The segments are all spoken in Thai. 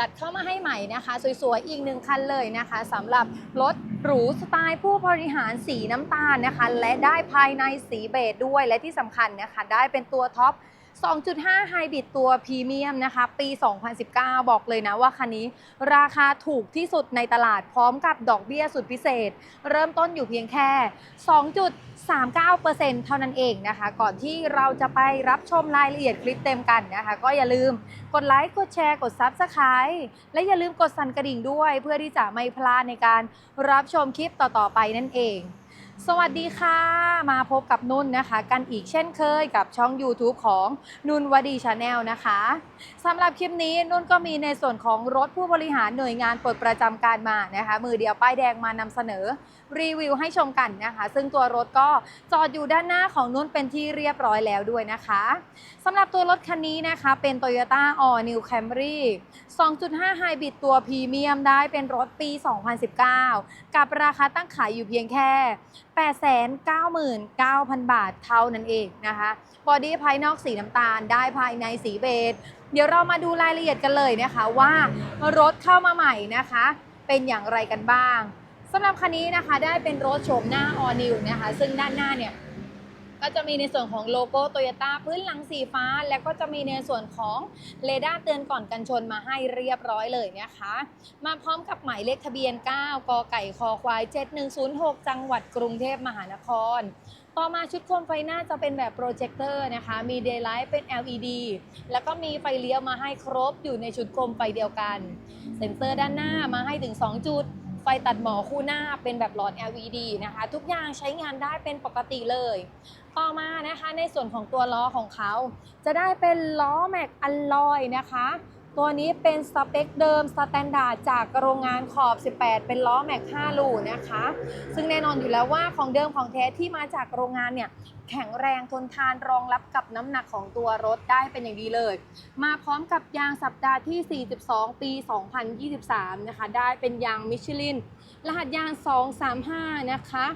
จัดเข้ามาให้ใหม่นะคะ สวยๆ อีกหนึ่งคันเลยนะคะสำหรับรถหรูสไตล์ผู้บริหารสีน้ำตาลนะคะ และได้ภายในสีเบจด้วยและที่สำคัญนะคะ ได้เป็นตัวท็อป 2.5ไฮบริดตัวพรีเมียมนะคะ ปี 2019 บอกเลยนะว่าคันนี้ ราคาถูกที่สุดในตลาดพร้อมกับดอกเบี้ยสุดพิเศษ เริ่มต้นอยู่เพียงแค่ 2.39%เท่านั้นเองนะคะ ก่อนที่เราจะไปรับชมรายละเอียดคลิปเต็มกันนะคะ ก็อย่าลืมกดไลค์ กดแชร์ กด Subscribe และอย่าลืมกดสั่นกระดิ่งด้วย เพื่อที่จะไม่พลาดในการรับชมคลิปต่อๆไปนั่นเอง สวัสดีค่ะ มาพบกับนุ่นนะคะ กันอีกเช่นเคยกับช่อง YouTube ของนุ่นวดีชาแนลนะคะสำหรับคลิปนี้นุ่นก็มีในส่วนของรถผู้บริหารหน่วยงานปลดประจำการมานะคะ มือเดียวป้ายแดงมานำเสนอรีวิวให้ชมกันนะคะ ซึ่งตัวรถก็จอดอยู่ด้านหน้าของนุ่นเป็นที่เรียบร้อยแล้วด้วยนะคะสำหรับตัวรถคันนี้นะคะเป็น Toyota All New Camry 2.5ไฮบริดตัวพรีเมียมได้เป็นรถปี 2019 กับราคาตั้งขายอยู่เพียงแค่899,000 บาทเท่านั้นเองนะคะบอดี้ภายนอกสีน้ำตาลได้ภายในสีเบจเดี๋ยวเรามาดูรายละเอียดกันเลยนะคะว่ารถเข้ามาใหม่นะคะ เป็นอย่างไรกันบ้างสำหรับคันนี้นะคะได้เป็นรถโฉมหน้า All New นะคะ ซึ่งด้านหน้าเนี่ย ก็จะมีในส่วนของโลโก้โตโยต้าพื้นหลังสีฟ้า แล้วก็จะมีในส่วนของเรดาร์เตือนก่อนกันชนมาให้เรียบร้อยเลยนะคะ มาพร้อมกับหมายเลขทะเบียน 9 กไก่คอควาย 7106 จังหวัดกรุงเทพมหานคร ต่อมาชุดโคมไฟหน้าจะเป็นแบบโปรเจคเตอร์นะคะ มีเดย์ไลท์เป็น LED แล้วก็มีไฟเลี้ยวมาให้ครบอยู่ในชุดโคมไฟเดียวกัน เซ็นเซอร์ด้านหน้ามาให้ถึง 2 จุด ไฟตัดหมอคู่หน้าเป็นแบบหลอด LED นะคะ ทุกอย่างใช้งานได้เป็นปกติเลย ต่อมานะคะในส่วนของตัวล้อของเขา จะได้เป็นล้อแม็กอัลลอยนะคะ ตัวนี้เป็นสเปคเดิมสแตนดาร์ดจากโรงงานขอบ 18 เป็นล้อแม็ก 5 ลูนะคะ ซึ่งแน่นอนอยู่แล้วว่าของเดิมของแท้ที่มาจากโรงงานเนี่ยแข็งแรงทนทานรองรับกับน้ำหนักของตัวรถได้เป็นอย่างดีเลย มาพร้อมกับยางสัปดาห์ที่ 42 ปี 2023 นะคะ ได้เป็นยางมิชลิน รหัสยาง 235 นะคะ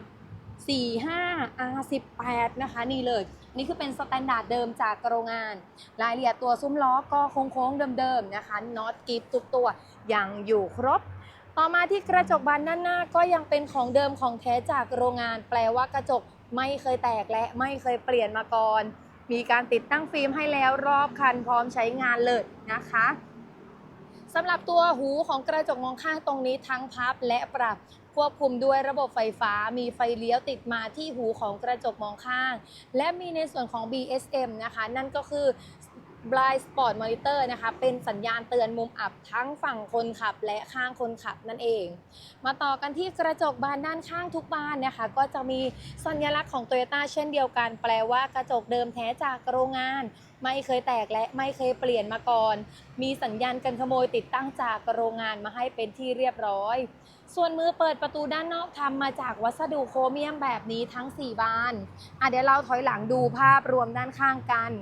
45 R18 นะคะนี่เลย นี่คือเป็นสแตนดาร์ดเดิมจากโรงงาน รายละเอียดตัวซุ้มล้อก็โค้งๆเดิมๆนะคะน็อตกิฟทุกตัวยังอยู่ครบ ต่อมาที่กระจกบานด้านหน้าก็ยังเป็นของเดิมของแท้จากโรงงาน แปลว่ากระจกไม่เคยแตกและไม่เคยเปลี่ยนมาก่อน มีการติดตั้งฟิล์มให้แล้วรอบคันพร้อมใช้งานเลยนะคะสำหรับตัวหูของกระจกมองข้างตรงนี้ทั้งพับและปรับ ควบคุมด้วยระบบไฟฟ้ามีไฟเลี้ยวติดมาที่หูของกระจกมองข้าง และมีในส่วนของ BSM นะคะ นั่นก็คือ Blind Spot Monitor นะคะ เป็นสัญญาณเตือนมุมอับทั้งฝั่งคนขับและข้างคนขับนั่นเอง มาต่อกันที่กระจกบานด้านข้างทุกบานนะคะ ก็จะมีสัญลักษณ์ของ Toyota เช่นเดียวกัน แปลว่ากระจกเดิมแท้จากโรงงาน ไม่เคยแตกและไม่เคยเปลี่ยนมาก่อน มีสัญญาณกันขโมยติดตั้งจากโรงงานมาให้เป็นที่เรียบร้อย ส่วนมือเปิดประตูด้านนอกทำมาจากวัสดุโครเมียมแบบนี้ทั้ง 4 บานอะเดี๋ยวเราถอยหลังดูภาพรวมด้านข้างกัน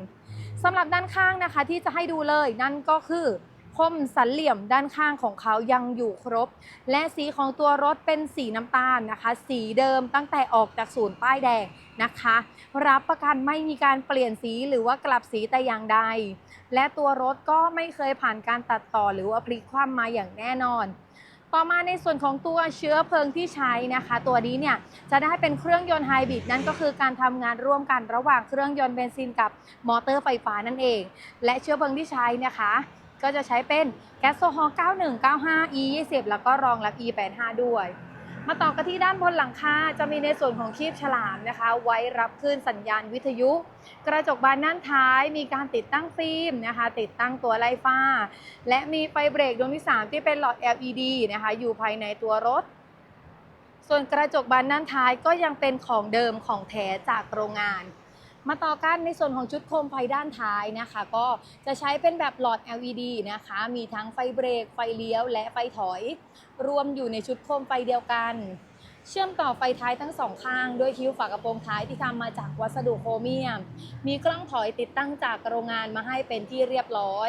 สำหรับด้านข้างนะคะที่จะให้ดูเลยนั่นก็คือคมสันเหลี่ยมด้านข้างของเขายังอยู่ครบ และสีของตัวรถเป็นสีน้ำตาลนะคะ สีเดิมตั้งแต่ออกจากศูนย์ป้ายแดงนะคะ รับประกันไม่มีการเปลี่ยนสีหรือว่ากลับสีแต่อย่างใด และตัวรถก็ไม่เคยผ่านการตัดต่อหรือว่าพลิกคว่ำมาอย่างแน่นอน ต่อมาในส่วนของตัวเชื้อเพลิงที่ใช้นะคะ ตัวนี้เนี่ยจะได้เป็นเครื่องยนต์ไฮบริดนั่นก็คือการทำงานร่วมกันระหว่างเครื่องยนต์เบนซินกับมอเตอร์ไฟฟ้านั่นเอง และเชื้อเพลิงที่ใช้นะคะ ก็จะใช้เป็นแก๊สโซฮอล์9195 E 20 แล้วก็รองรับ E 85 ด้วย มาต่อกันที่ด้านบนหลังคาจะมีในส่วนของคีบฉลามนะคะ ไว้รับคลื่นสัญญาณวิทยุ กระจกบานด้านท้ายมีการติดตั้งฟิล์มนะคะ ติดตั้งตัวไล่ฟ้า และมีไฟเบรกดวงที่ 3 ที่เป็นหลอด LED นะคะ อยู่ภายในตัวรถ ส่วนกระจกบานด้านท้ายก็ยังเป็นของเดิมของแท้จากโรงงาน มาต่อกันในส่วนของชุดโคมไฟด้านท้ายนะคะ ก็จะใช้เป็นแบบหลอด LED นะคะ มีทั้งไฟเบรก ไฟเลี้ยว และไฟถอย รวมอยู่ในชุดโคมไฟเดียวกัน เชื่อมต่อไฟท้ายทั้งสองข้าง ด้วยคิ้วฝากระโปรงท้ายที่ทำมาจากวัสดุโครเมียม มีกล้องถอยติดตั้งจากโรงงานมาให้เป็นที่เรียบร้อย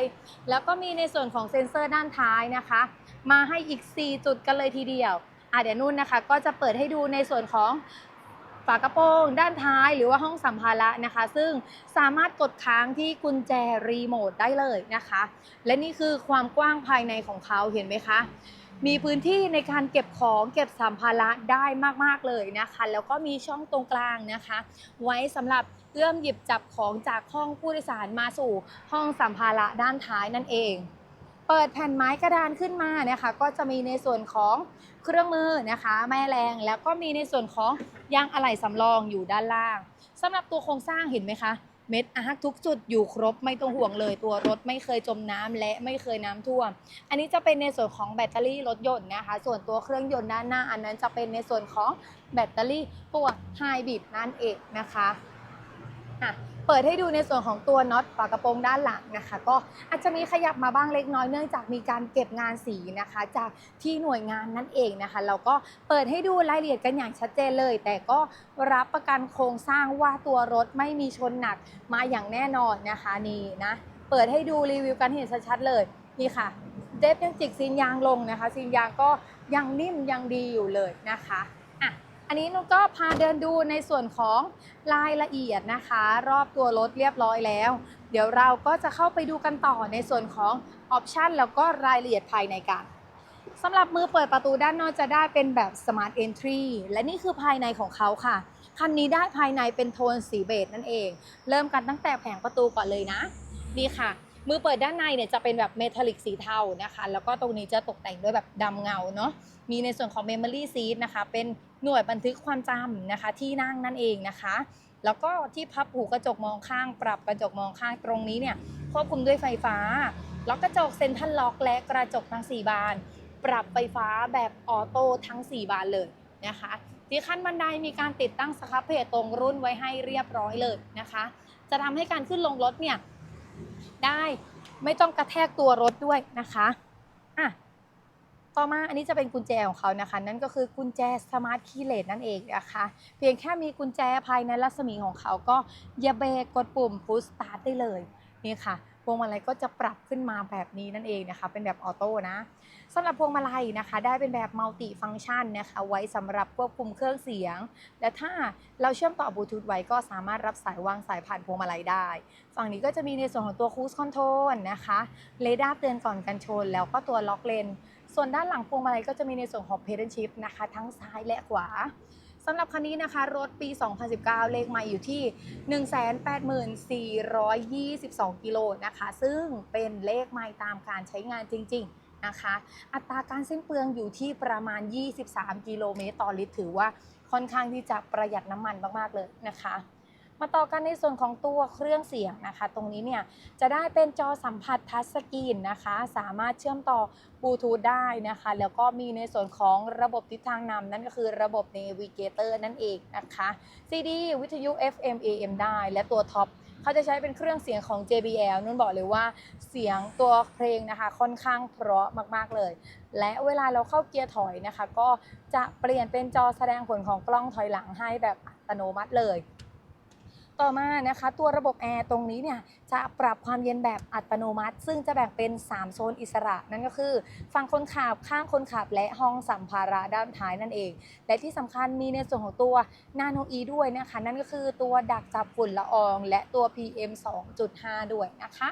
แล้วก็มีในส่วนของเซ็นเซอร์ด้านท้ายนะคะ มาให้อีก 4 จุดกันเลยทีเดียวอะเดี๋ยวนุ่นนะคะ ก็จะเปิดให้ดูในส่วนของ ฝากระโปรงด้านท้ายหรือว่าห้องสัมภาระนะคะ ซึ่งสามารถกดค้างที่กุญแจรีโมทได้เลยนะคะ และนี่คือความกว้างภายในของเขาเห็นไหมคะมีพื้นที่ในการเก็บของเก็บสัมภาระได้มาก ๆ เลยนะคะ แล้วก็มีช่องตรงกลางนะคะ ไว้สำหรับเอื้อมหยิบจับของจากห้องผู้โดยสารมาสู่ห้องสัมภาระด้านท้ายนั่นเอง เปิดแผ่นไม้กระดานขึ้นมานะคะ ก็จะมีในส่วนของเครื่องมือนะคะ แม่แรงแล้วก็มีในส่วนของยางอะไหล่สำรองอยู่ด้านล่างสำหรับตัวโครงสร้างเห็นไหมคะ เม็ดอาร์คทุกจุดอยู่ครบไม่ต้องห่วงเลยตัวรถไม่เคยจมน้ำและไม่เคยน้ำท่วม อันนี้จะเป็นในส่วนของแบตเตอรี่รถยนต์นะคะ ส่วนตัวเครื่องยนต์ด้านหน้า อันนั้นจะเป็นในส่วนของแบตเตอรี่ตัวไฮบริดนั่นเองนะคะอะ เปิดให้ดูในส่วนของตัวน็อตฝากระโปรงด้านหลังนะคะ ก็อาจจะมีขยับมาบ้างเล็กน้อยเนื่องจากมีการเก็บงานสีนะคะ จากที่หน่วยงานนั่นเองนะคะเราก็เปิดให้ดูรายละเอียดกันอย่างชัดเจนเลย แต่ก็รับประกันโครงสร้างว่าตัวรถไม่มีชนหนักมาอย่างแน่นอนนะคะนี่นะเปิดให้ดูรีวิวกันเห็นชัดๆเลยนี่ค่ะเดฟยังจิกซีนยางลงนะคะซีนยางก็ยังนิ่มยังดีอยู่เลยนะคะ อันนี้นุก็พาเดินดูในส่วนของรายละเอียดนะคะ รอบตัวรถเรียบร้อยแล้ว เดี๋ยวเราก็จะเข้าไปดูกันต่อในส่วนของออปชันแล้วก็รายละเอียดภายในกันสำหรับมือเปิดประตูด้านนอกจะได้เป็นแบบ Smart Entry และนี่คือภายในของเขาค่ะ คันนี้ได้ภายในเป็นโทนสีเบจนั่นเอง เริ่มกันตั้งแต่แผงประตูก่อนเลยนะ นี่ค่ะ มือเปิดด้านในเนี่ยจะเป็นแบบเมทัลลิกสีเทานะคะ แล้วก็ตรงนี้จะตกแต่งด้วยแบบดำเงาเนาะมีในส่วนของ Memory Seat นะคะ เป็นหน่วยบันทึกความจำนะคะ ที่นั่งนั่นเองนะคะ แล้วก็ที่พับหูกระจกมองข้าง ปรับกระจกมองข้างตรงนี้เนี่ยควบคุมด้วยไฟฟ้าล็อกกระจกเซ็นทรัลล็อกและกระจกทั้ง 4 บาน ปรับไฟฟ้าแบบออโต้ทั้ง 4 บานเลยนะคะที่ขั้นบันไดมีการติดตั้งสครับเพจตรงรุ่นไว้ให้เรียบร้อยเลยนะคะ จะทำให้การขึ้นลงรถเนี่ย ได้ ไม่ต้องกระแทกตัวรถด้วยนะคะอะต่อมาอันนี้จะเป็นกุญแจของเขานะคะ นั่นก็คือกุญแจสมาร์ทคีย์เลสนั่นเองนะคะ เพียงแค่มีกุญแจภายในรัศมีของเขาก็อย่าเบรกกดปุ่ม push start ได้เลยนี่ค่ะ พวงมาลัยก็จะปรับขึ้นมาแบบนี้นั่นเองนะคะ เป็นแบบออโต้นะสำหรับพวงมาลัยนะคะ ได้เป็นแบบมัลติฟัง c t ชันนะคะ ไว้สำหรับควบคุมเครื่องเสียง และถ้าเราเชื่อมต่อบลูทูธไว้ก็สามารถรับสายวางสายผ่านพวงมาลัยได้ ฝั่งนี้ก็จะมีในส่วนของตัวคูสคอนโทรลนะคะเรดาร์เตือนก่อนการชน แล้วก็ตัวล็อกเลนส่วนด้านหลังพวงมาลัยก็จะมีในส่วนของ pedal shift นะคะ ทั้งซ้ายและขวา สำหรับคันนี้นะคะ รถปี 2019 เลขไมาอยู่ที่ 184,22 กิโลนะคะ ซึ่งเป็นเลขไม้ตามการใช้งานจริง ๆนะคะอัตราการสิ้นเปลืองอยู่ที่ประมาณ 23 กิโลเมตรต่อลิตร ถือว่าค่อนข้างที่จะประหยัดน้ำมันมาก ๆ เลยนะคะ มาต่อกันในส่วนของตัวเครื่องเสียงนะคะ ตรงนี้เนี่ยจะได้เป็นจอสัมผัสทัชสกรีนนะคะ สามารถเชื่อมต่อบลูทูธได้นะคะ แล้วก็มีในส่วนของระบบทิศทางนำนั่นก็คือระบบ Navigator นั่นเองนะคะ CD วิทยุ FM AM ได้ และตัวท็อปเขาจะใช้เป็นเครื่องเสียงของ JBL นุ่นบอกเลยว่าเสียงตัวเพลงนะคะค่อนข้างเพราะมาก ๆ เลย และเวลาเราเข้าเกียร์ถอยนะคะ ก็จะเปลี่ยนเป็นจอแสดงผลของกล้องถอยหลังให้แบบอัตโนมัติเลย ต่อมานะคะตัวระบบแอร์ตรงนี้เนี่ยจะปรับความเย็นแบบอัตโนมัติ ซึ่งจะแบ่งเป็น 3 โซนอิสระ นั่นก็คือ ฝั่งคนขับข้างคนขับ และห้องสัมภาระด้านท้ายนั่นเอง และที่สำคัญมีในส่วนของตัวนาโนอีด้วยนะคะ นั่นก็คือตัวดักจับฝุ่นละออง และตัว PM 2.5 ด้วยนะคะ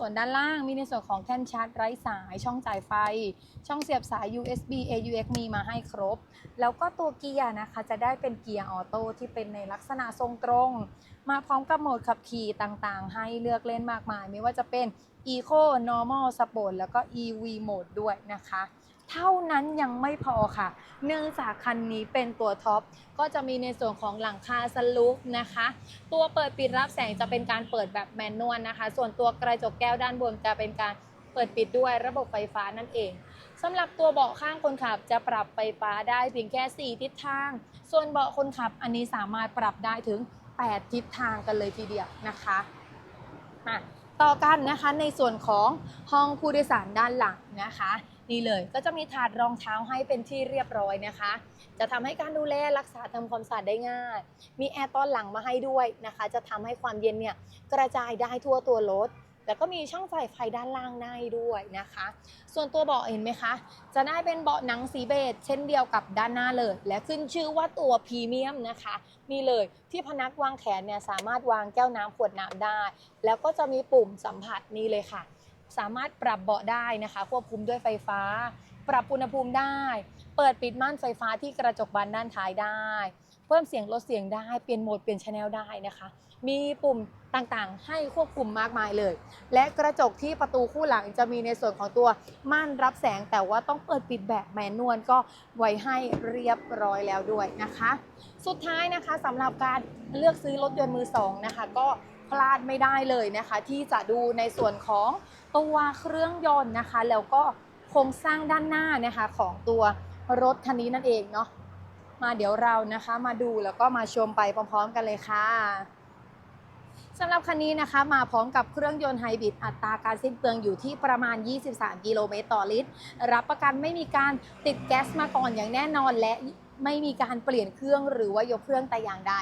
ส่วนด้านล่างมีในส่วนของแท่นชาร์จไร้สายช่องจ่ายไฟ ช่องเสียบสาย USB AUX มีมาให้ครบ แล้วก็ตัวเกียร์นะคะจะได้เป็นเกียร์ออโต้ที่เป็นในลักษณะทรงตรง มาพร้อมกับโหมดขับขี่ต่างๆ ให้เลือกเล่นมากมาย ไม่ว่าจะเป็น Eco Normal Sport แล้วก็ EV Mode ด้วยนะคะ เท่านั้นยังไม่พอค่ะ เนื่องจากคันนี้เป็นตัวท็อป ก็จะมีในส่วนของหลังคาสลูปนะคะ ตัวเปิดปิดรับแสงจะเป็นการเปิดแบบแมนนวลนะคะ ส่วนตัวกระจกแก้วด้านบนจะเป็นการเปิดปิดด้วยระบบไฟฟ้านั่นเองสำหรับตัวเบาะข้างคนขับจะปรับไฟฟ้าได้เพียงแค่ 4 ทิศทาง ส่วนเบาะคนขับอันนี้สามารถปรับได้ถึง 8 ทิศทางกันเลยทีเดียวนะคะอะต่อกันนะคะในส่วนของห้องผู้โดยสารด้านหลังนะคะ นี่เลย ก็จะมีถาดรองเท้าให้เป็นที่เรียบร้อยนะคะ จะทำให้การดูแลรักษาทำความสะอาดได้ง่าย มีแอร์ต้อนหลังมาให้ด้วยนะคะ จะทำให้ความเย็นเนี่ยกระจายได้ทั่วตัวรถแล้วก็มีช่องใส่ไฟด้านล่างในด้วยนะคะ ส่วนตัวเบาะเห็นไหมคะ จะได้เป็นเบาะหนังสีเบจเช่นเดียวกับด้านหน้าเลย และขึ้นชื่อว่าตัวพรีเมียมนะคะ นี่เลยที่พนักวางแขนเนี่ยสามารถวางแก้วน้ำขวดน้ำได้ แล้วก็จะมีปุ่มสัมผัสนี่เลยค่ะ สามารถปรับเบาะได้นะคะ ควบคุมด้วยไฟฟ้า ปรับอุณหภูมิได้ เปิดปิดม่านไฟฟ้าที่กระจกบานด้านท้ายได้ เพิ่มเสียงลดเสียงได้ เปลี่ยนโหมดเปลี่ยนชแนลได้นะคะ มีปุ่มต่างๆ ให้ควบคุมมากมายเลย และกระจกที่ประตูคู่หลังจะมีในส่วนของตัวม่านรับแสง แต่ว่าต้องเปิดปิดแบบแมนนวลก็ไว้ให้เรียบร้อยแล้วด้วยนะคะ สุดท้ายนะคะสำหรับการเลือกซื้อรถยนต์มือสองนะคะ ก็ พลาดไม่ได้เลยนะคะ ที่จะดูในส่วนของตัวเครื่องยนต์นะคะ แล้วก็โครงสร้างด้านหน้านะคะของตัวรถคันนี้นั่นเองเนาะมาเดี๋ยวเรานะคะมาดูแล้วก็มาชมไปพร้อมๆกันเลยค่ะสำหรับคันนี้นะคะมาพร้อมกับเครื่องยนต์ไฮบริดอัตราการสิ้นเปลืองอยู่ที่ประมาณ 23 กิโลเมตรต่อลิตร รับประกันไม่มีการติดแก๊สมาก่อนอย่างแน่นอนและไม่มีการเปลี่ยนเครื่องหรือว่ายกเครื่องแต่อย่างใด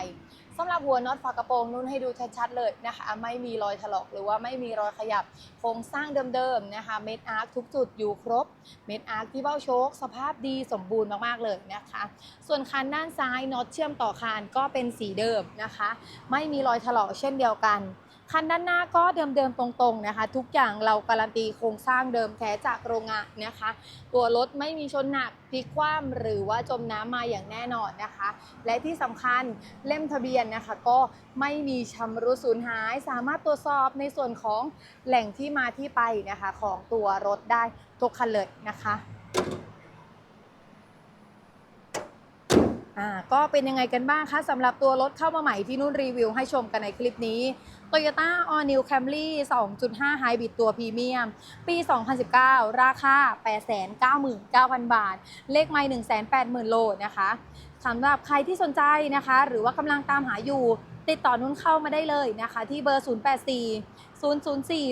สำหรับหัวน็อตฝากระโปรงนุ่นให้ดูชัดๆเลยนะคะ ไม่มีรอยถลอกหรือว่าไม่มีรอยขยับ โครงสร้างเดิมๆนะคะ เม็ดอาร์คทุกจุดอยู่ครบ เม็ดอาร์คที่เบ้าโชคสภาพดีสมบูรณ์มากๆเลยนะคะ ส่วนคันด้านซ้ายน็อตเชื่อมต่อคานก็เป็นสีเดิมนะคะ ไม่มีรอยถลอกเช่นเดียวกัน คันด้านหน้าก็เดิมๆตรงๆนะคะ ทุกอย่างเราการันตีโครงสร้างเดิมแท้จากโรงงานนะคะ ตัวรถไม่มีชนหนักพลิกคว่ำหรือว่าจมน้ำมาอย่างแน่นอนนะคะ และที่สำคัญเล่มทะเบียนนะคะ ก็ไม่มีชำรุดสูญหาย สามารถตรวจสอบในส่วนของแหล่งที่มาที่ไปนะคะ ของตัวรถได้ทุกคันเลยนะคะ อ่าก็เป็นยังไงกันบ้างคะสำหรับตัวรถเข้ามาใหม่ที่นุ่นรีวิวให้ชมกันในคลิปนี้ Toyota All New Camry 2.5 Hybrid ตัวพรีเมียม ปี 2019 ราคา 899,000 บาท เลขไม่ 180,000 โลนะคะสำหรับใครที่สนใจนะคะ หรือว่ากำลังตามหาอยู่ ติดต่อนุ่นเข้ามาได้เลยนะคะ ที่เบอร์ 084 004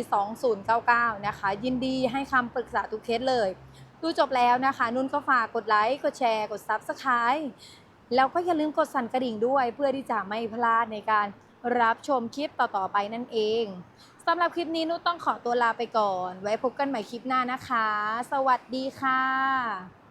2099 นะคะ ยินดีให้คำปรึกษาทุกเคสเลยดูจบแล้วนะคะ นุ่นก็ฝากกดไลค์ กดแชร์ กด Subscribe แล้วก็อย่าลืมกดสั่นกระดิ่งด้วย เพื่อที่จะไม่พลาดในการรับชมคลิปต่อๆไปนั่นเองสำหรับคลิปนี้นุต้องขอตัวลาไปก่อน ไว้พบกันใหม่คลิปหน้านะคะ สวัสดีค่ะ